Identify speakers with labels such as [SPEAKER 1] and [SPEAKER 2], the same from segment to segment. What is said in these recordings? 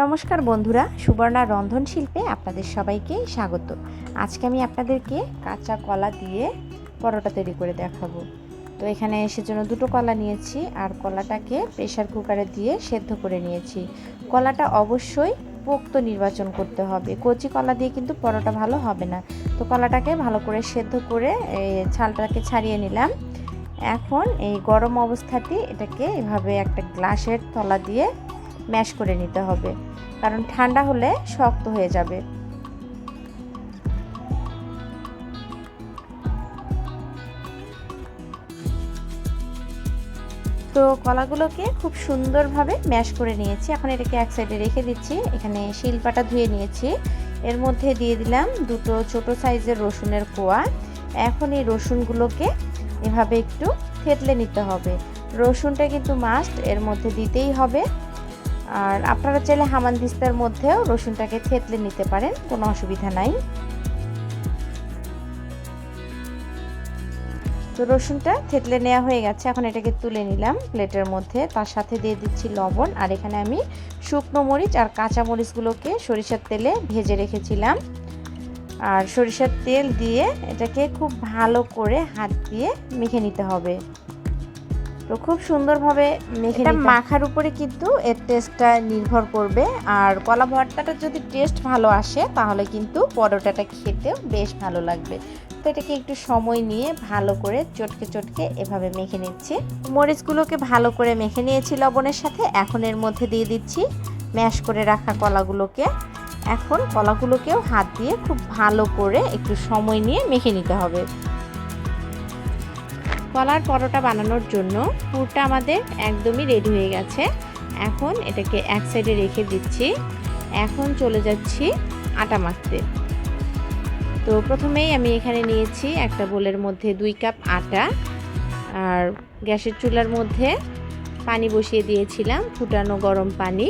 [SPEAKER 1] নমস্কার বন্ধুরা, সুবর্ণা রন্ধন শিল্পে আপনাদের সবাইকে স্বাগত। আজকে আমি আপনাদেরকে কাঁচা কলা দিয়ে পরোটা তৈরি করে দেখাবো। তো এখানে সেজন্য দুটো কলা নিয়েছি আর কলাটাকে প্রেশার কুকারে দিয়ে সেদ্ধ করে নিয়েছি। কলাটা অবশ্যই পোক্ত নির্বাচন করতে হবে। কচি কলা দিয়ে কিন্তু পরোটা ভালো হবে না। তো কলাটাকে ভালো করে সেদ্ধ করে ছালটাকে ছাড়িয়ে নিলাম। এখন এই গরম অবস্থাতে এটাকে এভাবে একটা গ্লাসের তলা দিয়ে ম্যাশ করে নিতে হবে। কারণ ঠান্ডা হলে শক্ত হয়ে যাবে। তো কলাগুলোকে খুব সুন্দরভাবে ম্যাশ করে নিয়েছি। এখন এটাকে এক সাইডে রেখে দিচ্ছি। এখানে শিলপাটা ধুয়ে নিয়েছি। এর মধ্যে দিয়ে দিলাম দুটো ছোট সাইজের রসুনের কোয়া। এখন এই রসুনগুলোকে এভাবে একটু থেতলে নিতে হবে। রসুনটা কিন্তু মাস্ট এর মধ্যে দিতেই হবে। আর আপনারা চাইলে হামানদিস্তার মধ্যেও রসুনটাকে থেতলে নিতে পারেন, কোনো অসুবিধা নাই। তো রসুনটা থেতলে নেওয়া হয়ে গেছে, এখন এটাকে তুলে নিলাম প্লেটের মধ্যে। তার সাথে দিয়ে দিচ্ছি লবণ, আর এখানে আমি শুকনো মরিচ আর কাঁচা মরিচগুলোকে সরিষার তেলে ভেজে রেখেছিলাম। আর সরিষার তেল দিয়ে এটাকে খুব ভালো করে হাত দিয়ে মেখে নিতে হবে। তো খুব সুন্দরভাবে মেখে মাখার উপরে কিন্তু এর টেস্টটা নির্ভর করবে। আর কলা ভর্তাটা যদি টেস্ট ভালো আসে তাহলে কিন্তু পরোটাটা খেতেও বেশ ভালো লাগবে। তো এটাকে একটু সময় নিয়ে ভালো করে চটকে চটকে এভাবে মেখে নিচ্ছি। মরিচগুলোকে ভালো করে মেখে নিয়েছি লবণের সাথে। এখন এর মধ্যে দিয়ে দিচ্ছি ম্যাশ করে রাখা কলাগুলোকে। এখন কলাগুলোকেও হাত দিয়ে খুব ভালো করে একটু সময় নিয়ে মেখে নিতে হবে। কলার পরোটা বানানোর জন্য পুরটা আমাদের একদমই রেডি হয়ে গেছে। এখন এটাকে এক সাইডে রেখে দিচ্ছি। এখন চলে যাচ্ছি আটা মাখতে। তো প্রথমেই আমি এখানে নিয়েছি একটা বোলের মধ্যে দুই কাপ আটা। আর গ্যাসের চুলার মধ্যে পানি বসিয়ে দিয়েছিলাম, ফুটানো গরম পানি।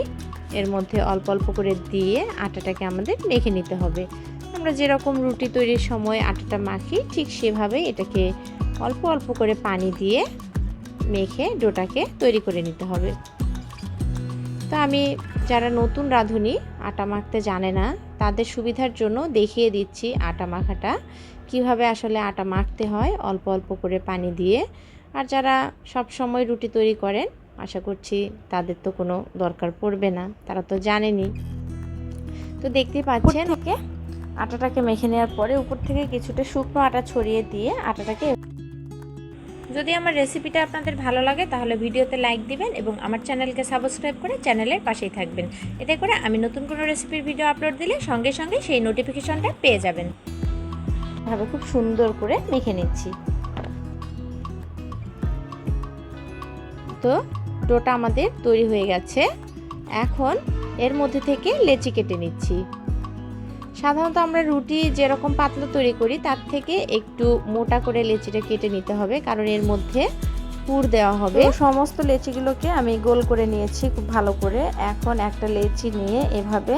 [SPEAKER 1] এর মধ্যে অল্প অল্প করে দিয়ে আটাটাকে আমাদের মেখে নিতে হবে। আমরা যেরকম রুটি তৈরির সময় আটাটা মাখি, ঠিক সেভাবেই এটাকে অল্প অল্প করে পানি দিয়ে মেখে ডোটাকে তৈরি করে নিতে হবে। তো আমি যারা নতুন রাঁধুনি আটা মাখতে জানে না তাদের সুবিধার জন্য দেখিয়ে দিচ্ছি আটা মাখাটা। কীভাবে আসলে আটা মাখতে হয় অল্প অল্প করে পানি দিয়ে। আর যারা সব সময় রুটি তৈরি করেন আশা করছি তাদের তো কোনো দরকার পড়বে না তারা তো জানেনি তো দেখতেই পাচ্ছেন ওকে আটাটাকে মেখে নেওয়ার পরে উপর থেকে কিছুটা শুকনো আটা ছড়িয়ে দিয়ে আটাটাকে যদি আমার রেসিপিটা আপনাদের ভালো লাগে, তাহলে ভিডিওতে লাইক দিবেন এবং আমার চ্যানেলকে সাবস্ক্রাইব করে চ্যানেলের পাশেই থাকবেন। এতে করে আমি নতুন কোনো রেসিপির ভিডিও আপলোড দিলে সঙ্গে সঙ্গে সেই নোটিফিকেশনটা পেয়ে যাবেন। ভাবে খুব সুন্দর করে মেখে নিচ্ছি। তো ডোটা আমাদের তৈরি হয়ে গেছে। এখন এর মধ্যে থেকে লেচি কেটে নিচ্ছি। সাধারণত আমরা রুটি যেরকম পাতলা তৈরি করি, তার থেকে একটু মোটা করে লেচিটা কেটে নিতে হবে, কারণ এর মধ্যে পুর দেওয়া হবে। সমস্ত লেচিগুলোকে আমি গোল করে নিয়েছি খুব ভালো করে। এখন একটা লেচি নিয়ে এভাবে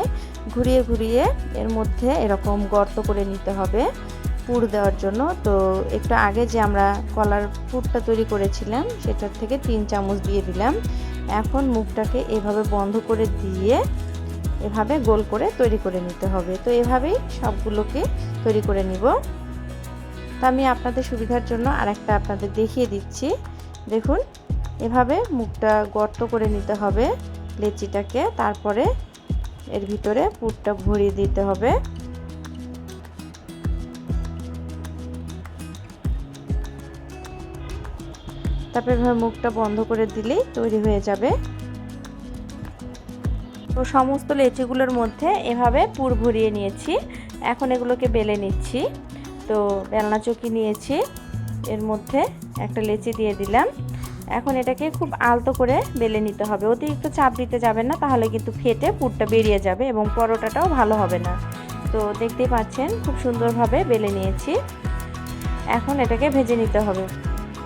[SPEAKER 1] ঘুরিয়ে ঘুরিয়ে এর মধ্যে এরকম গর্ত করে নিতে হবে পুর দেওয়ার জন্য। তো একটু আগে যে আমরা কলার পুরটা তৈরি করেছিলাম, সেটার থেকে তিন চামচ দিয়ে দিলাম। এখন মুখটাকে এভাবে বন্ধ করে দিয়ে এভাবে গোল করে তৈরি করে নিতে হবে। তো এভাবেই সবগুলোকে তৈরি করে নিব। তো আমি আপনাদের সুবিধার জন্য আর একটা আপনাদের দেখিয়ে দিচ্ছি। দেখুন, এভাবে মুখটা গর্ত করে নিতে হবে লেচিটাকে। তারপরে এর ভিতরে পুরটা ভরিয়ে দিতে হবে। তারপরে এভাবে মুখটা বন্ধ করে দিলেই তৈরি হয়ে যাবে। তো সমস্ত লেচিগুলোর মধ্যে এভাবে পুর ভরিয়ে নিয়েছি। এখন এগুলোকে বেলে নিচ্ছি। তো বেলনা চকি নিয়েছি। এর মধ্যে একটা লেচি দিয়ে দিলাম। এখন এটাকে খুব আলতো করে বেলে নিতে হবে। অতিরিক্ত চাপ দিতে যাবেন না, তাহলে কিন্তু ফেটে পুরটা বেরিয়ে যাবে এবং পরোটাটাও ভালো হবে না। তো দেখতেই পাচ্ছেন, খুব সুন্দরভাবে বেলে নিয়েছি। এখন এটাকে ভেজে নিতে হবে।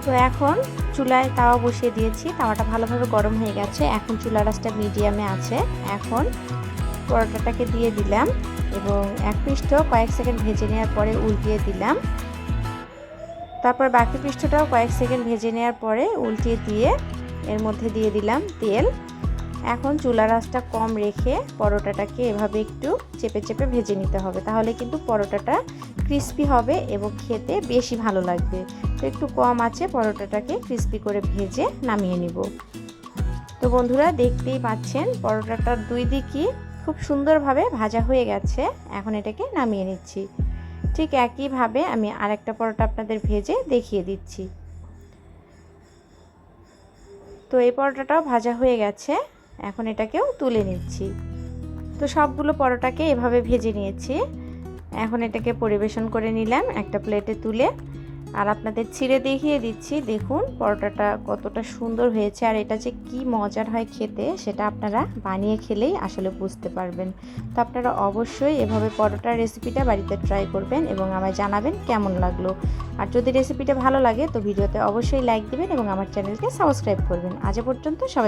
[SPEAKER 1] তো এখন চুলায় তাওয়া বসিয়ে দিয়েছি। তাওয়াটা ভালোভাবে গরম হয়ে গেছে। এখন চুলা রাসটা মিডিয়ামে আছে। এখন পরোটাটাকে দিয়ে দিলাম এবং এক পৃষ্ঠ কয়েক সেকেন্ড ভেজে নেওয়ার পরে উল্টিয়ে দিলাম। তারপর বাকি পৃষ্ঠটাও কয়েক সেকেন্ড ভেজে নেওয়ার পরে উল্টিয়ে দিয়ে এর মধ্যে দিয়ে দিলাম তেল। এখন চুলার আঁচটা কম রেখে পরোটাটাকে এভাবে একটু চেপে চেপে ভেজে নিতে হবে। তাহলে কিন্তু পরোটাটা ক্রিস্পি হবে এবং খেতে বেশি ভালো লাগবে। তো একটু কম আছে, পরোটাটাকে ক্রিস্পি করে ভেজে নামিয়ে নিব। তো বন্ধুরা, দেখতেই পাচ্ছেন পরোটাটার দুই দিকই খুব সুন্দরভাবে ভাজা হয়ে গেছে। এখন এটাকে নামিয়ে নিচ্ছি। ঠিক একইভাবে আমি আরেকটা পরোটা আপনাদের ভেজে দেখিয়ে দিচ্ছি। তো এই পরোটাটাও ভাজা হয়ে গেছে। এখন এটাকেও তুলে নিচ্ছি। তো সবগুলো পরোটাকে এভাবে ভেজে নিয়েছি। এখন এটাকে পরিবেশন করে নিলাম একটা প্লেটে তুলে। আর আপনাদের ছিঁড়ে দেখিয়ে দিচ্ছি, দেখুন পরোটাটা কতটা সুন্দর হয়েছে আর এটা যে কি মজার হয় খেতে সেটা আপনারা বানিয়ে খেলেই আসলে বুঝতে পারবেন। তো আপনারা অবশ্যই এভাবে পরোটার রেসিপিটা বাড়িতে ট্রাই করবেন এবং আমায় জানাবেন কেমন লাগল। আর যদি রেসিপিটা ভালো লাগে তো ভিডিওতে অবশ্যই লাইক দেবেন এবং আমার চ্যানেলকে সাবস্ক্রাইব করবেন। আজ পর্যন্ত সবাই